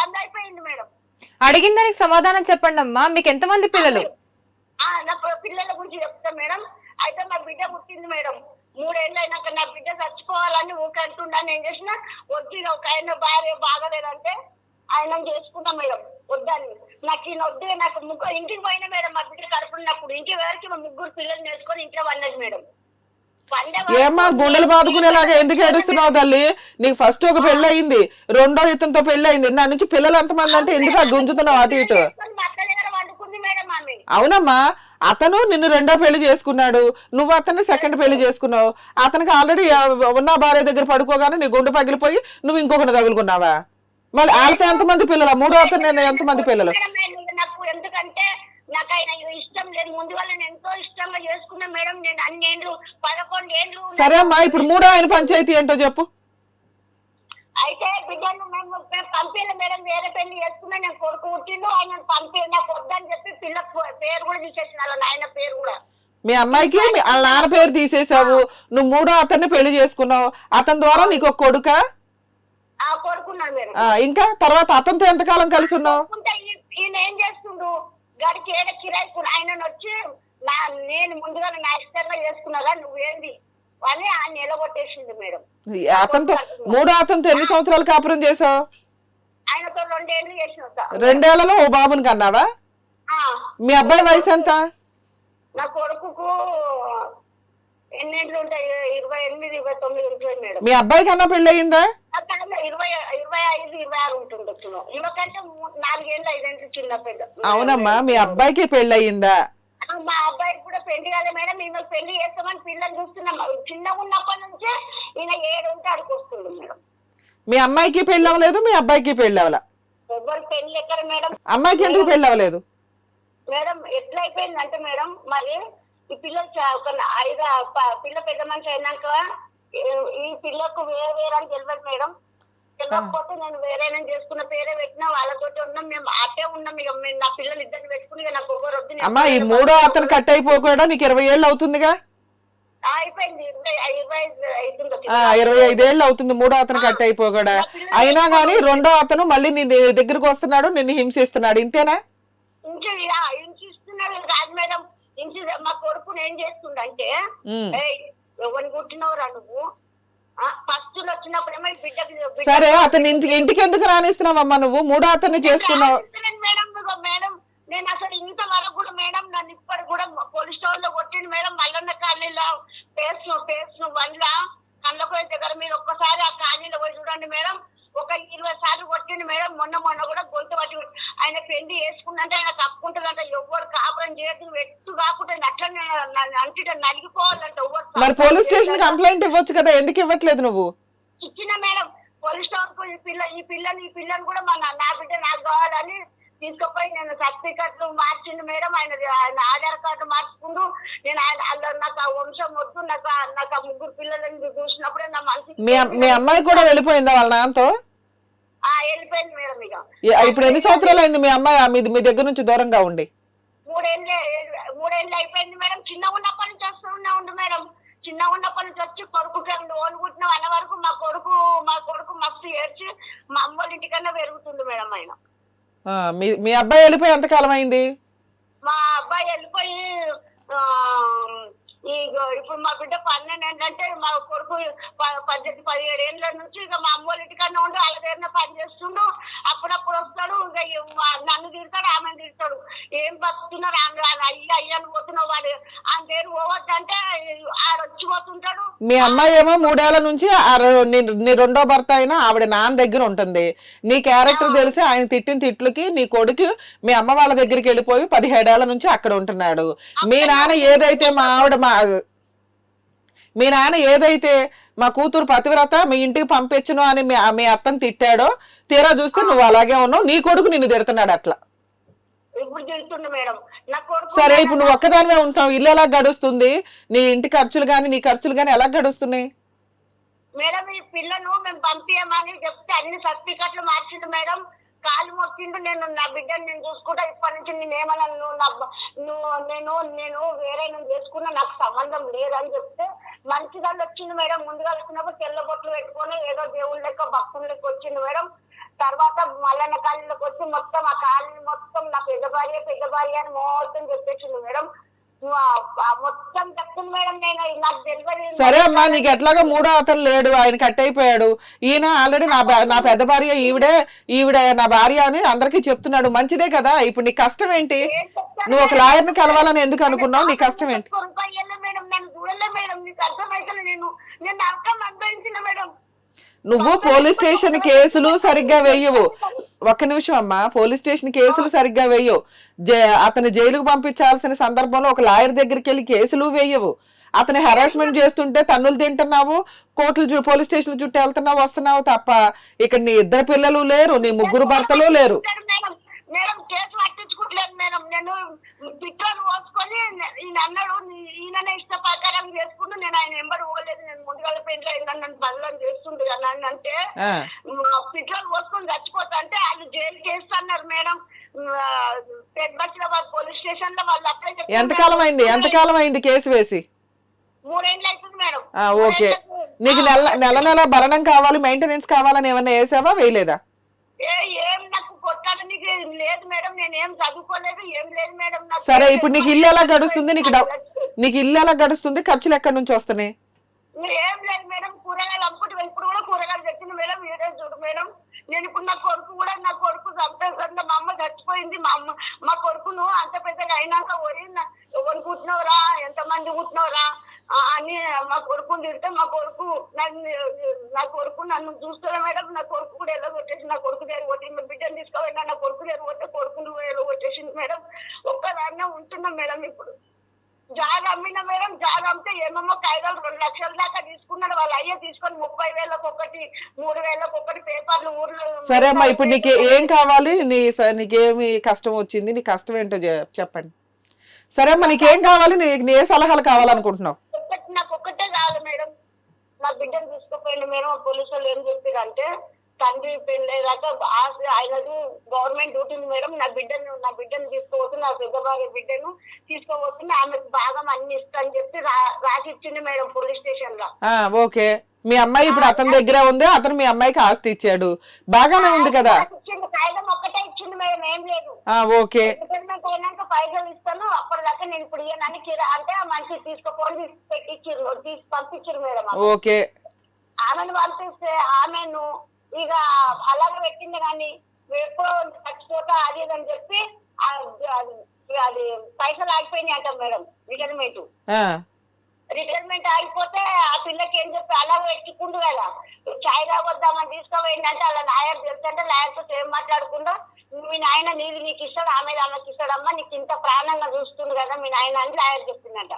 బంద్ అయిపోయింది మేడం. అడిగిన దానికి సమాధానం చెప్పండి అమ్మా మీకు ఎంతమంది పిల్లలు? ఆ, నా పిల్లల గురించి చెప్తా మేడం. అయితే నా బిడ్డ పుట్టింది మేడం. మూడేళ్ళు అయినాక నా బిడ్డ చచ్చిపోవాలని ఊరికి అంటున్నా నేను చేసిన వద్దు ఒక ఆయన భార్య బాగలేదంటే ఆయన చేసుకున్నా మేడం వద్దని. నాకు ఈయన వద్దు నాకు ముగ్గురు ఇంటికి పోయినా మేడం. మా బిడ్డ కడుపున్నప్పుడు ఇంటి వరకు మా ముగ్గురు పిల్లలు నేర్చుకొని ఇంట్లో పన్నది మేడం. ఏమ్మా గుండెలు బాదుకునేలాగా ఎందుకు ఏడుస్తున్నావు తల్లి? నీకు ఫస్ట్ ఒక పెళ్ళి అయింది రెండో ఇతనితో పెళ్ళి అయింది. నా నుంచి పిల్లలు ఎంతమంది అంటే ఎందుకు ఆ గుంజుతున్నావు అటు ఇటు? అవునమ్మా అతను నిన్ను రెండో పెళ్ళి చేసుకున్నాడు. నువ్వు అతన్ని సెకండ్ పెళ్ళి చేసుకున్నావు. అతనికి ఆల్రెడీ ఉన్న భార్య దగ్గర పడుకోగానే నీ గుండె పగిలిపోయి నువ్వు ఇంకొకటి తగులుకున్నావా? మళ్ళీ వాళ్ళతో ఎంతమంది పిల్లలు? మూడో అతను నేను ఎంతమంది పిల్లలు? ఎందుకంటే నాకు ఆయన ఇష్టం లేదు. ముందు వల్ల నేను ఎంతో ఇష్టంగా చేసుకున్నా మేడం. నేను అన్ని ఏండ్లు పదకొండు ఏండ్లు సరే అమ్మా ఇప్పుడు మూడో ఆయన పంచాయతీ ఏంటో చెప్పు. అయితే బిడ్డను మేము పంపించలే మేడం. వేరే పెళ్ళి చేసుకున్నా నేను కొడుకు పుట్టిండు. ఆయన పంపి నాకు వద్దని చెప్పి పిల్ల పేరు కూడా తీసేసిన వాళ్ళ నాయన పేరు కూడా. మీ అమ్మాయికి వాళ్ళ నాన్న పేరు తీసేసావు. నువ్వు మూడో అతన్ని పెళ్ళి చేసుకున్నావు. అతని ద్వారా నీకు ఒక కొడుక? ఇంకా తర్వాత అతనితో ఎంతకాలం కలిసి ఉన్నావు? ఏం చేస్తుండు? గడికి ఏడ కిరాయి కూడా ఆయన వచ్చి నా నేను ముందుగా నా ఇష్టంగా చేసుకున్నాగా నువ్వేంది అని ఆయన నిలగొట్టేసింది మేడం. అతనితో మూడో అతనితో ఎన్ని సంవత్సరాలు కాపురం చేసావు ఆయనతో రెండేళ్ళు చేసిన. రెండేళ్ళలో ఓ బాబుని కన్నావా? మీ అబ్బాయి వయసు ఎంత? నా కొడుకుకు ఎన్నేళ్ళు ఉంటాయి? ఇరవై ఎనిమిది ఇరవై తొమ్మిది ఉంటుంది మేడం. మీ అబ్బాయి కన్నా టైంలో ఇరవై ఇరవై ఐదు ఇరవై ఆరు నాలుగేళ్ళు ఐదేళ్ళు చిన్న పెద్ద అవునమ్మా మీ అబ్బాయికి పెళ్ళి అయిందా ఆ, మా అబ్బాయికి కూడా పెళ్ళి కాలే మేడం. ఈమె పెళ్ళి చేస్తామని పిల్లలు చూస్తున్నాం. చిన్నగా ఉన్నప్పటి నుంచే ఈయన ఏడు ఉంటే అడిగి వస్తుంది మేడం. మీ అమ్మాయికి పెళ్ళి అవ్వలేదు మీ అబ్బాయికి పెళ్ళి అవ్వలే ఎవరు పెళ్ళి ఎక్కడ మేడం? అమ్మాయికి ఎందుకు పెళ్ళి అవ్వలేదు మేడం ఎట్లా అయిపోయిందంటే మేడం మరి ఈ పిల్లలు ఒక ఐదు పిల్ల పెద్ద మనిషి అయినాక ఈ- పిల్లకు వేరే వేరే అని తెలియదు మేడం. తెలియకపోతే నేను వేరేనా చేసుకున్న పేరే పెట్టినా వాళ్ళతోటి ఉన్నాం మేము అట్టే ఉన్నాం. ఇక మేము నా పిల్లలు ఇద్దరిని పెట్టుకుని నాకు ఎవరు వద్దు అమ్మా ఈ మూడో అతను కట్ అయిపోకుండా నీకు ఇరవై ఏళ్ళు అవుతుందిగా? అయిపోయింది. ఇరవై ఐదేళ్ళు అవుతుంది మూడో అతను కట్ అయిపోకుండా. అయినా గానీ రెండో అతను మళ్ళీ నీ దగ్గరకు వస్తున్నాడు నిన్ను హింసిస్తున్నాడు. ఇంతేనా? ఇస్తున్నాడు కాదు మేడం ఇంటి మా కొడుకుని ఏం చేస్తుండంటే ఎవరిని కుట్టినవరా నువ్వు? ఫస్ట్ వచ్చినప్పుడేమో ఈ బిడ్డకి బిడ్డ- సరే అతని ఇంటికి ఇంటికి ఎందుకు రానిస్తున్నావమ్మా నువ్వు? మూడో అతన్ని చేసుకున్నావు. Madam madam. నేను అసలు ఇంతవరకు కూడా మేడం నన్ను ఇప్పటి కూడా పోలీస్ స్టేషన్లో కొట్టింది మేడం. మల్లన్న కాలనీలో పేస్ పేస్ వన్ల. కళ్ళకోయ దగ్గర మీరు ఒక్కసారి ఆ కాలనీలో పోయి చూడండి మేడం. ఒక ఇరవై సార్లు కొట్టింది మేడం. మొన్న మొన్న కూడా గొంతు పట్టి ఆయన పెళ్ళి వేసుకుందంటే ఆయన తప్పుకుంటుందంట. ఎవరు కాపురం చేయదు వెట్టు కాకుండా అట్లనే అంటే నలిగిపోవాలంట ఎవరు మరి పోలీస్ స్టేషన్ కంప్లైంట్ ఇవ్వచ్చు కదా? ఎందుకు ఇవ్వట్లేదు నువ్వు? ఇచ్చిన మేడం పోలీస్ స్టేషన్ ఈ పిల్ల ఈ పిల్లని ఈ పిల్లని కూడా మా నా బిడ్డ నాకు కావాలని తీసుకుపోయి నేను సర్టిఫికెట్లు మార్చిండు మేడం. ఆయన ఆయన ఆధార్ కార్డు మార్చుకుండు. నేను ఆయన నాకు ఆ వంశం వద్దు. నాకు నాకు ఆ ముగ్గురు పిల్లలని చూసినప్పుడే నా మనసు మీ అమ్- మీ అమ్మాయి కూడా వెళ్ళిపోయిందా వాళ్ళ నాన్నతో? వెళ్ళిపోయింది మేడం ఇక. ఇప్పుడు ఎన్ని సంవత్సరాలు అయింది మీ అమ్మాయి? మీ దగ్గర నుంచి దూరంగా ఉండి. మూడేళ్ళే మూడేళ్ళు అయిపోయింది మేడం. చిన్నగా ఉన్నప్పటి నుంచి వస్తూ ఉన్నా ఉండు మేడం. చిన్నగా ఉన్నప్పటి నుంచి వచ్చి కొడుకుకి లోన్ కుట్టినాం అన్న వరకు మా కొడుకు మా కొడుకు మస్తు ఏడ్చి మా అమ్మ ఇంటికన్నా పెరుగుతుంది మేడం ఆయన. మీ మీ అబ్బాయి వెళ్ళిపోయి ఎంతకాలం అయింది? మా అబ్బాయి వెళ్ళిపోయి ఇప్పుడు మా బిడ్డ పన్నెండు ఏంటంటే మా కొడుకు ప- పద్దెనిమిది పదిహేడు ఏళ్ళ నుంచి ఇక మా అమ్మ వాళ్ళ ఇంటికన్నా ఉండు వాళ్ళ దగ్గర పని చేస్తుండు అప్పుడప్పుడు వస్తాడు ఇక ఈ మా- నన్ను తిడతాడు ఆమె తిడతాడు ఏం బతుకుతున్నారు ఆమె ఆమె అయ్యి అయ్యని పోతున్నావు వాడు ఆయన పేరు పోవద్దంటే ఆడ వచ్చి పోతుంటాడు మీ అమ్మాయి ఏమో మూడేళ్ళ నుంచి ఆ రె- నీ నీ రెండో భర్త అయినా ఆవిడ నాన్న దగ్గర ఉంటుంది. నీ క్యారెక్టర్ తెలిసి ఆయన తిట్టిన తిట్లకి నీ కొడుకు మీ అమ్మ వాళ్ళ దగ్గరికి వెళ్ళిపోయి పదిహేడేళ్ళ నుంచి అక్కడ ఉంటున్నాడు. మీ నాన్న ఏదైతే మా ఆవిడ మా మీ నాన్న ఏదైతే మా కూతురు పతివ్రత మీ ఇంటికి పంపించను అని మీ మీ అత్తని తిట్టాడో తీరా చూస్తే నువ్వు అలాగే ఉన్నావు. నీ కొడుకు నిన్ను తిడుతున్నాడు అట్లా. ఇప్పుడు మేడం. నా కొడుకు సరే ఇప్పుడు నువ్వు ఒక్కదానివే ఉంటావు. ఇల్లు ఎలా గడుస్తుంది? నీ ఇంటి ఖర్చులు గాని నీ ఖర్చులు గాని ఎలా గడుస్తున్నాయి? మేడం ఈ పిల్లను మేము పంపించమని చెప్తే అన్ని సర్టిఫికెట్లు మార్చిండు మేడం. కాలు మొక్కిండు నేను నా బిడ్డని నేను చూసుకుంటా. ఇప్పటి నుంచి నేను ఏమన్నా? నువ్వు నా నువ్వు నేను నేను వేరే నేను చేసుకున్నా నాకు సంబంధం లేదని చెప్తే మంచిదాన్ని వచ్చింది మేడం. ముందుగా వచ్చినప్పుడు తెల్ల బొట్లు పెట్టుకొని ఏదో దేవుళ్ళ లెక్క భక్తుల లెక్క వచ్చింది మేడం. తర్వాత మల్లన్న కాలనీలోకి వచ్చి మొత్తం ఆ కాలనీ మొత్తం నా పెద్ద భార్య పెద్ద భార్య అని మొత్తం చెప్పేసింది మేడం. మొత్తం చెప్తుంది మేడం నేను నాకు తెలియదు. సరే అమ్మా నీకు ఎట్లాగో మూడో అతను లేడు ఆయన కట్ అయిపోయాడు. ఈయన ఆల్రెడీ నా నా పెద్ద భార్య ఈవిడే ఈవిడ నా భార్య అని అందరికీ చెప్తున్నాడు. మంచిదే కదా? ఇప్పుడు నీ కష్టం ఏంటి? నువ్వు ఒక మేడం? లాయర్ని కలవాలని ఎందుకు అనుకున్నావు? నీ కష్టం ఏంటి? మేడం. చూడలే మేడం. నీకు అర్థమైతే నేను నేను నరకం అనుభవించిన మేడం. నువ్వు పోలీస్ స్టేషన్ కేసులు సరిగ్గా వేయవు. ఒక్క నిమిషం అమ్మా. పోలీస్ స్టేషన్ కేసులు సరిగ్గా వేయవు. జే- అతని జైలుకు పంపించాల్సిన సందర్భంలో ఒక లాయర్ దగ్గరికి వెళ్ళి కేసులు వేయవు. అతని హెరాస్మెంట్ చేస్తుంటే తన్నులు తింటున్నావు. కోర్టులు పోలీస్ స్టేషన్ చుట్టూ వెళ్తున్నావు వస్తున్నావు తప్ప ఇక్కడ నీ ఇద్దరు పిల్లలు లేరు నీ ముగ్గురు భర్తలు లేరు. మేడం కేసు పట్టించుకోవట్లేదు మేడం. నేను పిట్రోల్ పోసుకొని ఈయన అన్నాడు నీ- ఈయననే ఇష్ట ప్రకారం చేసుకుంటూ నేను ఆయన ఎంబడి పోలేదు నేను ముందుగా పెంట్లో అయిందని నన్ను బదలం చేస్తుండే కదా అంటే ఆ, పిట్రోల్ పోసుకొని చచ్చిపోతా అంటే వాళ్ళు జైలు చేస్తున్నారు మేడం. పెద్ద బస్సులాబాద్ పోలీస్ స్టేషన్లో వాళ్ళు అప్లై. ఎంతకాలం అయింది ఎంతకాలం అయింది కేసు వేసి? మూడేళ్ళు అవుతుంది మేడం. ఓకే. నీకు నెల నెల నెల భరణం కావాలి మెయింటెనెన్స్ కావాలని ఏమన్నా వేసావా? వేయలేదా ఏ ఏం నాకు కొట్టడానికి లేదు మేడం నేను ఏం చదువుకోలేదు ఏం లేదు మేడం సరే ఇప్పుడు నీకు ఇల్లు ఎలా గడుస్తుంది? నీకు నీకు ఇల్లు ఎలా గడుస్తుంది? ఖర్చులు ఎక్కడి నుంచి వస్తున్నాయి? ఏం లేదు మేడం కూరగాయలు అమ్ముకుంటూ ఇప్పుడు కూడా కూరగాయలు తెచ్చింది మేడం మీరే చూడు మేడం. నేను ఇప్పుడు నా కొడుకు కూడా నా కొడుకు చంపేసంటే మా అమ్మ చచ్చిపోయింది మా అమ్మ మా కొడుకును అంత పెద్దగా అయినాక పోయి కుట్టినవరా ఎంతమంది కుట్టినవరా ఆ, అని మా కొడుకుని తిడితే మా కొడుకు నన్ను నా కొడుకు నన్ను చూస్తారా మేడం నా కొడుకు కూడా ఎలా కొట్టేసి నా కొడుకు దగ్గర కొట్టి నా బిడ్డను తీసుకోవాలి నా కొడుకు దగ్గర కొట్టే కొడుకును ఎలా కొట్టేసింది మేడం. ఒక్కదాన్నే ఉంటున్నాం మేడం ఇప్పుడు. జాగ అమ్మిన మేడం జాగ అమ్మితే ఏమేమో కాగితాలు రెండు లక్షల దాకా తీసుకున్నాడు. వాళ్ళు అయ్యే తీసుకొని ముప్పై వేలకు ఒకటి మూడు వేలకు ఒకటి పేపర్లు ఊర్లో సరే అమ్మా ఇప్పుడు నీకు ఏం కావాలి? నీ నీకేమి కష్టం వచ్చింది? నీ కష్టం ఏంటో చెప్పండి. సరే అమ్మా నీకేం కావాలి? నీకు నీ ఏ సలహాలు కావాలనుకుంటున్నావు? నాకు ఒక్కటే కాదు మేడం. నా బిడ్డను తీసుకుపోయింది మేడం పోలీసు వాళ్ళు ఏం చెప్పారంటే తండ్రి పెళ్ళేదాకా ఆయనది గవర్నమెంట్ డ్యూటీ ఉంది మేడం. నా బిడ్డను నా బిడ్డను తీసుకోవచ్చు నా పెద్ద భార్య బిడ్డను తీసుకోవచ్చు ఆమెకు భాగం అన్ని ఇస్తా అని చెప్పి రాసిచ్చింది మేడం పోలీస్ స్టేషన్లో ఓకే. మీ అమ్మాయి ఇప్పుడు అతని దగ్గర ఉంది అతను మీ అమ్మాయికి ఆస్తి ఇచ్చాడు. బాగానే ఉంది కదా? ఓకే. ఓకే. ఆమెను పంపిస్తే ఆమెను ఇక అలాగే పెట్టింది కానీ ఎప్పుడో చచ్చిపోతా అది అని చెప్పి అది పైసలు ఆగిపోయినాయి అంట మేడం రిటైర్మెంట్ రిటైర్మెంట్ ఆగిపోతే ఆ పిల్లకి ఏం చెప్పి అలా పెట్టుకుంటు కదా. చాయ్ తాగొద్దామని తీసుకోపోయిందంటే అలా లాయర్ తెలుసంటే లాయర్తో ఏం మాట్లాడకుండా మీ నాయన నీళ్ళు నీకు ఇస్తాడు ఆమె ఆమెకి ఇస్తాడమ్మా నీకు ఇంత ప్రాణంగా చూస్తుంది కదా మీ నాయన అని లాయర్ చెప్పిందంట.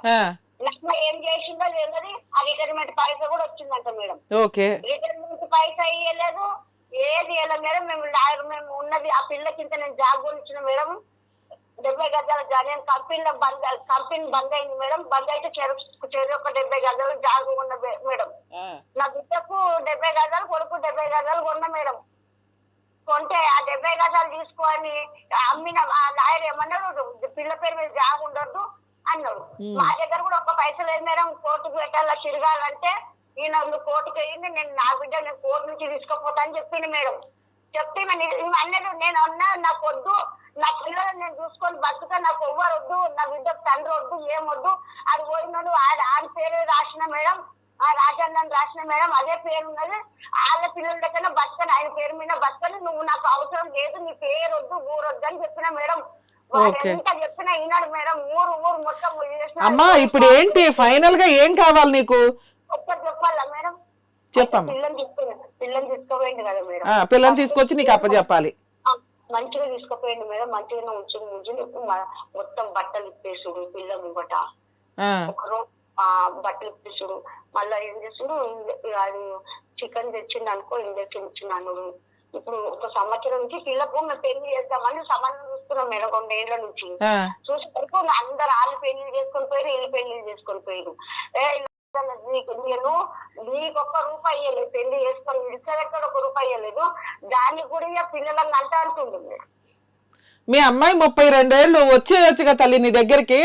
ఏం చేసిందో తెలియదు ఆ రిటైర్మెంట్ పైసా కూడా వచ్చిందంట మేడం. ఓకే. రిటైర్మెంట్ పైసా ఇయ్యలేదు ఏది ఇవ్వలేదు మేడం మేము లాయర్ మేము ఉన్నది ఆ పిల్లకి ఇంత నేను జాబ్ గురించిన మేడం డెబ్బై గజాల జా- నేను కంపెనీలో బంద్ కంపెనీ బంద్ అయింది మేడం. బంద్ అయితే చెరు చెరు ఒక డెబ్బై గజాలు జాగు ఉన్న మేడం. నా బిడ్డకు డెబ్బై గజాలు కొడుకు డెబ్బై గజాలు కొన్న మేడం. కొంటే ఆ డెబ్బై గజాలు తీసుకొని అమ్మిన ఆ లాయర్ ఏమన్నాడు పిల్ల పేరు మీద జాగు ఉండొద్దు అన్నాడు. మా దగ్గర కూడా ఒక పైసలు లేదు మేడం. కోర్టుకు పెట్టాలా తిరగాలంటే ఈయన నువ్వు కోర్టుకు అయ్యింది నేను నా బిడ్డ నేను కోర్టు నుంచి తీసుకుపోతా అని చెప్పింది మేడం. చెప్తే అన్నది నేను అన్నా నాకు వద్దు. నా పిల్లలు నేను చూసుకొని బతుక నాకు ఎవ్వరు వద్దు నా బిడ్డ తండ్రి వద్దు ఏం వద్దు అది పోయినాడు ఆడ- పేరు రాసిన మేడం ఆ రాజాన్నని రాసిన మేడం అదే పేరు ఉన్నది వాళ్ళ పిల్లల దగ్గర బతకని ఆయన పేరు మీద బతకని నువ్వు నాకు అవసరం లేదు నీ పేరు వద్దు ఊరు వద్దు అని చెప్పిన మేడం. అమ్మా ఇప్పుడు ఏంటి? ఫైనల్గా ఏం కావాలి నీకు? ఒక్కటి చెప్పాలా మేడం? చెప్పమ్మా. పిల్లని తీసుకుపోయింది కదా మేడం. పిల్లని తీసుకొచ్చి నీకు అప్పచెప్పాలి. మంచిగా తీసుకుపోయింది మేడం. మంచిగా ఉంచుని ఉంచుని ఇప్పుడు మ- మొత్తం బట్టలు ఇప్పేసుడు పిల్ల ముంగట. ఆ, ఒక రో ఆ, బట్టలు ఇప్పేసుడు. మళ్ళా ఏం చేస్తుడు? అది చికెన్ తెచ్చిండు అనుకో ఇంజక్షన్ ఇచ్చిన అన్నాడు. ఇప్పుడు ఒక సంవత్సరం నుంచి పిల్లకు మేము పెళ్ళి చేద్దామని సంబంధం చూస్తున్నాం మేడం రెండేళ్ళ నుంచి. చూసేసరికి అందరు వాళ్ళు పెళ్ళి చేసుకొని పోయారు వీళ్ళు పెళ్ళి చేసుకొని పోయారు ఏ నీకు నేను నీకు ఒక్క రూపాయి ఇవ్వలేదు పెళ్ళి చేసుకొని విడిసెక్కడ ఒక రూపాయి ఇవ్వలేదు దానికి కూడా ఇక పిల్లలను అంట అంటుంది మీ అమ్మాయి ముప్పై రెండేళ్ళు వచ్చేయచ్చుగా తల్లి నీ దగ్గరికి.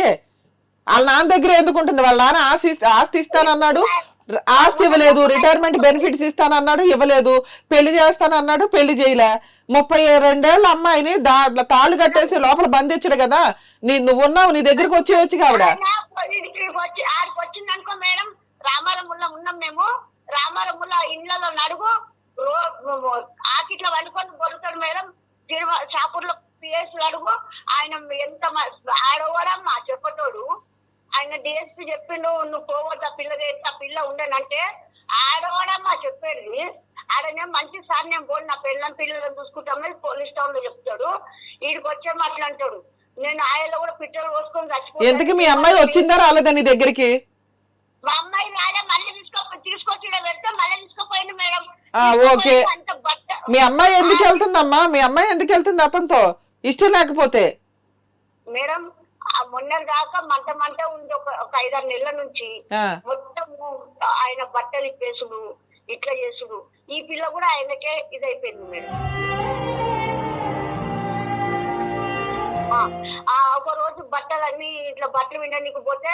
వాళ్ళ నాన్న దగ్గర ఎందుకు ఉంటుంది? వాళ్ళ నాన్న ఆస్తి ఆస్తి ఇస్తానన్నాడు. ఆస్తి ఇవ్వలేదు. రిటైర్మెంట్ బెనిఫిట్స్ ఇస్తానన్నాడు. ఇవ్వలేదు. పెళ్ళి చేస్తానన్నాడు. పెళ్ళి చేయలే. ముప్పై రెండేళ్ళ అమ్మాయిని దా తాళ్ళు కట్టేసి లోపల బంధించడు కదా. నీ నువ్వు ఉన్నావు. నీ దగ్గరికి వచ్చేయచ్చు ఆవిడ. రామారంలో ఉన్నాం మేము. రామారంలో ఇళ్ళలో నడుగు. ఆకిట్లో వండుకొని కొడుతాడు మేడం. తిరుమ- షాపూర్లో పిఎస్ అడుగు. ఆయన ఎంత మ- మా చెప్పటోడు. ఆయన డిఎస్పి చెప్పిండు నువ్వు పోవద్దు ఆ పిల్ల ఆ పిల్ల ఉండనంటే. ఆడవాడమ్మా చెప్పేది. ఆడనే మంచి సార్ నేను పోను నా పిల్లని పిల్లలను చూసుకుంటామని పోలీస్ టౌన్లో చెప్తాడు. వీడికి వచ్చే అంటాడు. నేను ఆయనలో కూడా పిట్టలు పోసుకొని చచ్చిపోయి ఎందుకు మీ అమ్మాయి వచ్చిందా రాలేదా నీ దగ్గరికి? మా అమ్మాయి రాలే మళ్ళీ తీసుకో తీసుకొచ్చి పెడితే మళ్ళీ తీసుకుపోయింది మేడం. ఓకే. మీ అమ్మాయి ఎందుకు వెళ్తుందమ్మా? మీ అమ్మాయి ఎందుకు వెళ్తుంది అతనితో? ఇష్టం లేకపోతే. మేడం మొన్న దాకా మంట మంట ఉంది ఒక ఒక ఐదారు నెలల నుంచి ఆ, మొత్తం ఆయన బట్టలు ఇప్పేసుడు ఇట్లా చేసుడు. ఈ పిల్ల కూడా ఆయనకే ఇదైపోయింది మేడం. ఒక రోజు బట్టలన్నీ ఇట్లా బట్టలు వినడానికి పోతే